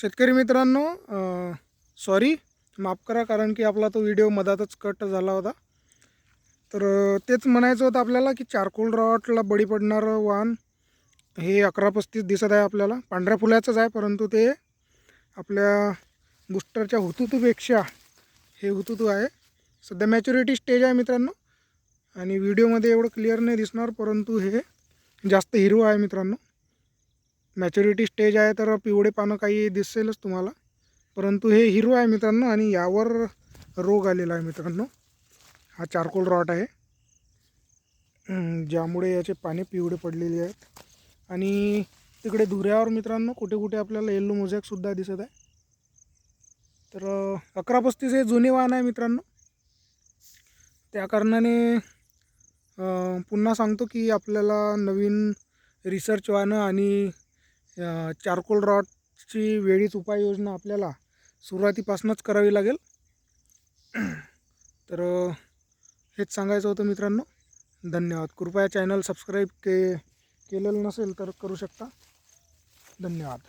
शेतकरी मित्रांनो सॉरी माफ करा कारण की आपला तो व्हिडिओ मधातच कट झाला होता. तर तेच म्हणायचं होतं आपल्याला की चारकोल रॉटला बळी पडणारं वाहन हे अकरा पस्तीस दिसत आहे आपल्याला. पांढऱ्या फुलाचंच आहे परंतु ते आपल्या बुस्टरच्या हुतुतूपेक्षा हे हुतुतू आहे. सध्या मॅच्युरिटी स्टेज आहे मित्रांनो. आणि व्हिडिओमध्ये एवढं क्लिअर नाही दिसणार परंतु हे जास्त हिरवं आहे मित्रांनो. मॅच्युरिटी स्टेज आहे तर पिवळे पानं काही दिसेलच तुम्हाला. परंतु हे हिरो आहे मित्रांनो आणि यावर रोग आलेला आहे मित्रांनो. हा चारकोल रॉट आहे. ज्यामुळे याचे पाने पिवळे पडलेले आहेत. आणि तिकडे धुऱ्यावर मित्रांनो कुठे कुठे आपल्याला येल्लो मोझॅकसुद्धा दिसत आहे. तर अकरा पस्तीस हे जुने वाहन आहे मित्रांनो. त्या कारणाने पुन्हा सांगतो की आपल्याला नवीन रिसर्च वाहनं आणि चारकोल रॉडची वेळीच उपाययोजना आपल्याला सुरुवातीपासूनच करावी लागेल. तर हेच सांगायचं होतं मित्रांनो. धन्यवाद. कृपया चॅनल सबस्क्राईब के केलेलं नसेल तर करू शकता. धन्यवाद.